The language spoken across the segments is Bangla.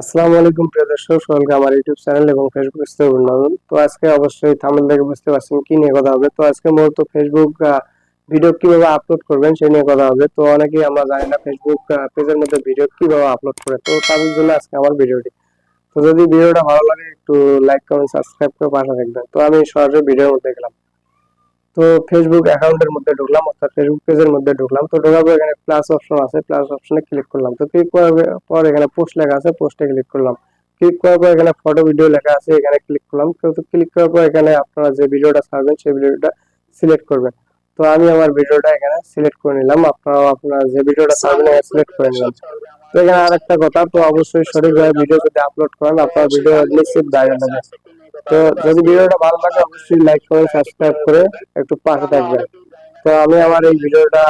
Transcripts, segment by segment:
আসসালামু আলাইকুম, প্রিয় দর্শক। সকলকে আমার ইউটিউব চ্যানেল এবং ফেসবুক পেজে অভিনন্দন। তো আজকে অবশ্যই থাম্বনেল দেখে বুঝতে পারছেন কি নিয়ে কথা হবে। তো আজকে মূলত ফেসবুক ভিডিও কীভাবে আপলোড করবেন সেই নিয়ে কথা হবে। তো অনেকেই আমরা জানি না ফেসবুক পেজের মধ্যে ভিডিও কীভাবে আপলোড করে। তো তাদের জন্য আজকে আমার ভিডিওটি। তো যদি ভিডিওটা ভালো লাগে, একটু লাইক কমেন্ট সাবস্ক্রাইব করে পাশে থাকবেন। তো আমি সরাসরি ভিডিওর মধ্যে গেলাম তো ফেসবুক অ্যাকাউন্টের মধ্যে ঢুকলাম, অর্থাৎ ফেসবুক পেজের মধ্যে ঢুকলাম। তো পর এখানে প্লাস অপশন আছে প্লাস অপশনে ক্লিক করলাম। তো ক্লিক করার পর এখানে পোস্ট লেখা আছে পোস্টে ক্লিক করলাম। ক্লিক করার পর এখানে ফটো ভিডিও লেখা আছে, এখানে ক্লিক করলাম। তো ক্লিক করার পর এখানে আপনারা যে ভিডিওটা ছাড়বেন, সেই ভিডিওটা সিলেক্ট করবেন। তো আমি আমার ভিডিওটা এখানে সিলেক্ট করে নিলাম। আপনারাও আপনারা যে ভিডিওটা ছাড়বেন, এখানে সিলেক্ট করে নিলাম। তো এখানে আরেকটা কথা, তো অবশ্যই সঠিকভাবে ভিডিও যদি আপলোড করেন, আপনার ভিডিও নিশ্চিত ভাইরাল হবে। তো যদি ভিডিওটা ভালো লাগে, অবশ্যই লাইক করে সাবস্ক্রাইব করে একটু পাশে থাকবেন। তো আমি আমার এই ভিডিওটা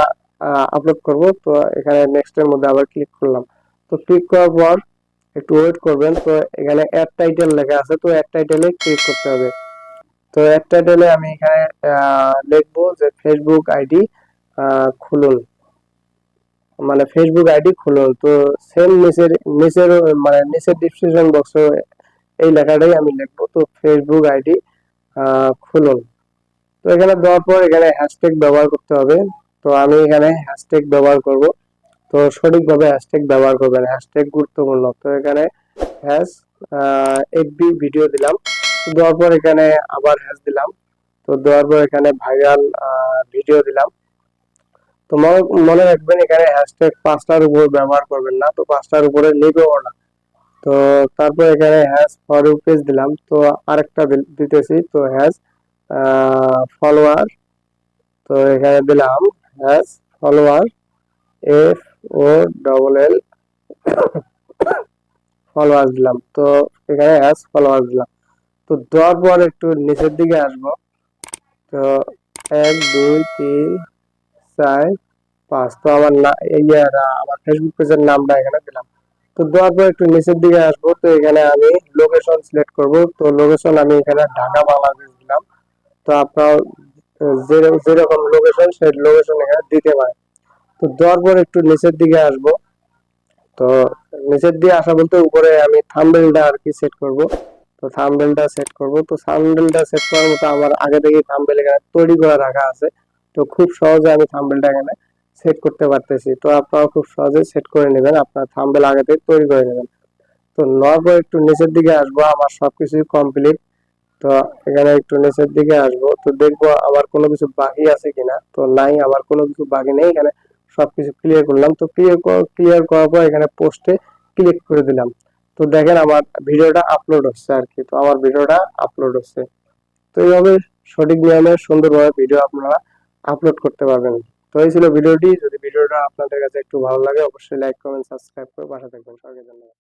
আপলোড করব। তো এখানে নেক্সট এর মধ্যে আবার ক্লিক করলাম। তো ক্লিক করার পর একটু ওয়েট করবেন। তো এখানে অ্যাড টাইটেল লেখা আছে। তো অ্যাড টাইটেলে ক্লিক করতে হবে। তো অ্যাড টাইটেলে আমি এখানে লিখব যে ফেসবুক আইডি খুলুন। মানে ফেসবুক আইডি খুলুন। তো সেম নিচের নিচের মানে নিচের ডিসক্রিপশন বক্সে এই লেখাটাই আমি লিখব। তো ফেসবুক আইডি খুলুন। তো এখানে দেওয়ার পর এখানে হ্যাশট্যাগ ব্যবহার করতে হবে। তো আমি এখানে হ্যাশট্যাগ ব্যবহার করব। তো সঠিকভাবে হ্যাশট্যাগ ব্যবহার করবেন হ্যাশট্যাগ গুরুত্বপূর্ণ। তো এখানে হ্যাশ এফবি ভিডিও দিলাম। দেওয়ার পর এখানে আবার হ্যাশ দিলাম। তো দেওয়ার পর এখানে ভাইরাল ভিডিও দিলাম। তো মনে রাখবেন এখানে হ্যাশট্যাগ পাঁচটার উপর ব্যবহার করবেন না। তো পাঁচটার উপরে নেবেও না। তো তারপর এখানে হ্যাশ ফর পেজ দিলাম। তো আরেকটা দিতেছি। তো হ্যাশ ফলোয়ার তো এখানে দিলাম hash follower F O double L follower দিলাম। তো এখানে হ্যাশ ফলোয়ার দিলাম। তো দেওয়ার পর একটু নিচের দিকে আসব। তো এক, দুই, তিন, চার, পাঁচ। তো আমার না আমার ফেসবুক পেজের নামটা এখানে দিলাম। তো দেওয়ার পর একটু নিচের দিকে আসব। তো এখানে আমি লোকেশন সিলেক্ট করব। তো লোকেশন আমি এখানে ঢাকা, বাংলাদেশ দিলাম। তো আপনার যেরকম লোকেশন সেই লোকেশন এখানে দিতে পারে তো দেওয়ার পর একটু নিচের দিকে আসব। তো নিচের দিকে আসা বলতে উপরে আমি থাম্বেলটা আর কি সেট করব। তো থাম্বেলটা সেট করব। তো থাম্বেলটা সেট করার মতো আমার আগে থেকে থাম্বেল এখানে তৈরি করা রাখা আছে। তো খুব সহজে আমি থাম্বেলটা এখানে সেট করতে পারতেছি। তো আপনারা খুব সহজে সেট করে নেবেন, আপনার থাম্বেল আগে থেকে তৈরি করে নেবেন। তো পর একটু নিচের দিকে আসব, আমার সবকিছু কমপ্লিট তো এখানে একটু নিচের দিকে আসব, তো দেখব আমার কোনো কিছু বাকি আছে কিনা। তো নাই, আমার কোনো কিছু বাকি নেই, এখানে সবকিছু ক্লিয়ার করলাম। তো ক্লিয়ার ক্লিয়ার করার পর এখানে পোস্টে ক্লিক করে দিলাম। তো দেখেন আমার ভিডিওটা আপলোড হচ্ছে আর কি, তো আমার ভিডিওটা আপলোড হচ্ছে। তো এইভাবে সঠিক নিয়মে সুন্দরভাবে ভিডিও আপনারা আপলোড করতে পারবেন। তো এই ছিল ভিডিওটি। যদি ভিডিওটা আপনাদের কাছে একটু ভালো লাগে, অবশ্যই লাইক কমেন্ট সাবস্ক্রাইব করে পাশে থাকবেন। সবাইকে ধন্যবাদ।